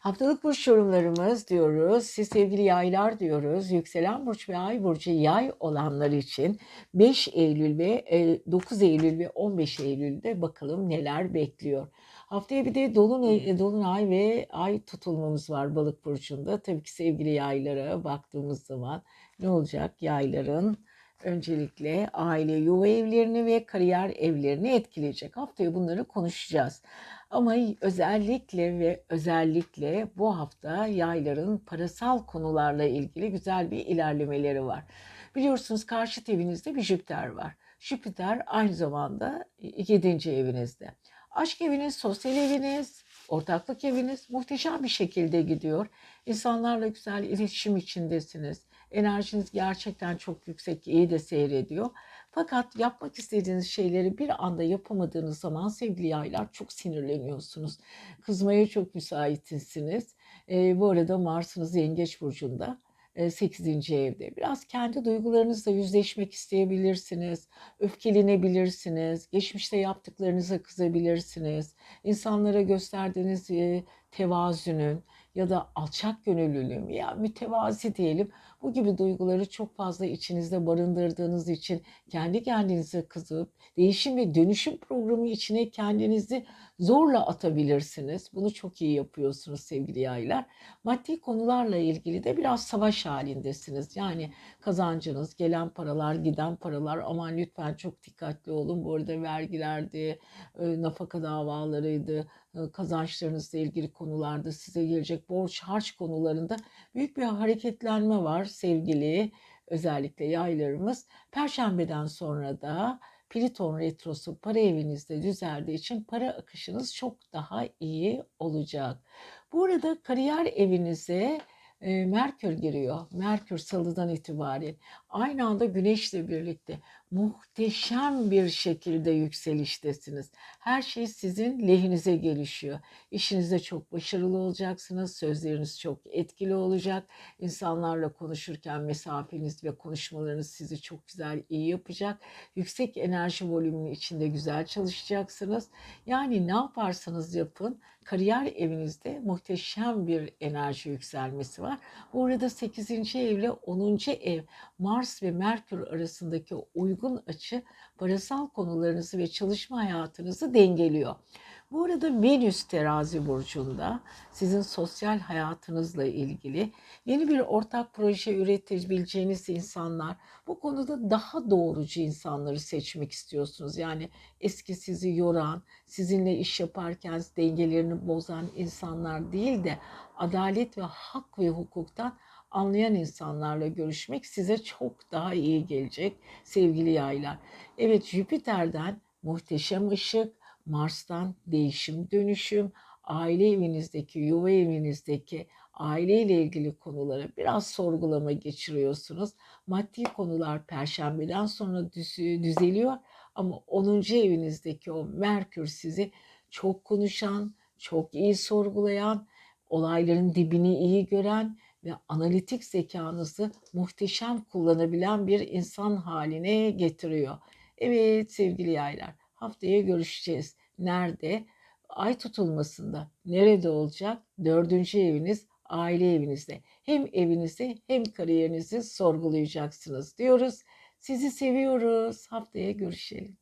Haftalık burç yorumlarımız diyoruz. Siz sevgili yaylar diyoruz. Yükselen burç ve ay burcu yay olanlar için 5 Eylül ve e, 9 Eylül ve 15 Eylül'de bakalım neler bekliyor. Haftaya bir de dolunay, dolunay ve ay tutulmamız var balık burcunda. Tabii ki sevgili yaylara baktığımız zaman ne olacak yayların? Öncelikle aile yuva evlerini ve kariyer evlerini etkileyecek. Haftaya bunları konuşacağız. Ama özellikle ve özellikle bu hafta yayların parasal konularla ilgili güzel bir ilerlemeleri var. Biliyorsunuz karşıt evinizde bir Jüpiter var. Jüpiter aynı zamanda 7. evinizde. Aşk eviniz, sosyal eviniz, ortaklık eviniz muhteşem bir şekilde gidiyor. İnsanlarla güzel iletişim içindesiniz. Enerjiniz gerçekten çok yüksek, iyi de seyrediyor. Fakat yapmak istediğiniz şeyleri bir anda yapamadığınız zaman sevgili yaylar çok sinirleniyorsunuz. Kızmaya çok müsaitsiniz. E, bu arada Mars'ınız Yengeç Burcu'nda. 8. evde. Biraz kendi duygularınızla yüzleşmek isteyebilirsiniz. Öfkelenebilirsiniz. Geçmişte yaptıklarınıza kızabilirsiniz. İnsanlara gösterdiğiniz e, tevazünün ya da alçak gönüllülüğün ya mütevazi diyelim bu gibi duyguları çok fazla içinizde barındırdığınız için kendi kendinize kızıp değişim ve dönüşüm programı içine kendinizi zorla atabilirsiniz. Bunu çok iyi yapıyorsunuz sevgili yaylar. Maddi konularla ilgili de biraz savaş halindesiniz. Yani kazancınız, gelen paralar, giden paralar aman lütfen çok dikkatli olun. Bu arada vergilerdi, e, nafaka davalarıydı, e, kazançlarınızla ilgili konularda size gelecek borç harç konularında büyük bir hareketlenme var sevgili özellikle yaylarımız. Perşembeden sonra da Pliton retrosu para evinizde düzeldiği için para akışınız çok daha iyi olacak. Bu arada kariyer evinize e, Merkür giriyor. Merkür salıdan itibaren aynı anda Güneşle birlikte muhteşem bir şekilde yükseliştesiniz. Her şey sizin lehinize gelişiyor. İşinizde çok başarılı olacaksınız. Sözleriniz çok etkili olacak. İnsanlarla konuşurken mesafeniz ve konuşmalarınız sizi çok güzel iyi yapacak. Yüksek enerji volümünün içinde güzel çalışacaksınız. Yani ne yaparsanız yapın kariyer evinizde muhteşem bir enerji yükselmesi var. Bu arada 8. evle 10. ev Mars ve Merkür arasındaki uygun açı parasal konularınızı ve çalışma hayatınızı dengeliyor. Bu arada Venüs terazi burcunda sizin sosyal hayatınızla ilgili yeni bir ortak proje üretebileceğiniz insanlar, bu konuda daha doğrucu insanları seçmek istiyorsunuz. Yani eski sizi yoran, sizinle iş yaparken dengelerini bozan insanlar değil de adalet ve hak ve hukuktan anlayan insanlarla görüşmek size çok daha iyi gelecek sevgili yaylar. Evet Jüpiter'den muhteşem ışık, Mars'tan değişim dönüşüm, aile evinizdeki, yuva evinizdeki aileyle ilgili konuları biraz sorgulama geçiriyorsunuz. Maddi konular perşembeden sonra düzeliyor ama 10. evinizdeki o Merkür sizi çok konuşan, çok iyi sorgulayan, olayların dibini iyi gören ve analitik zekanızı muhteşem kullanabilen bir insan haline getiriyor. Evet sevgili yaylar haftaya görüşeceğiz. Nerede? Ay tutulmasında. Nerede olacak? Dördüncü eviniz aile evinizde. Hem evinizi hem kariyerinizi sorgulayacaksınız diyoruz. Sizi seviyoruz. Haftaya görüşelim.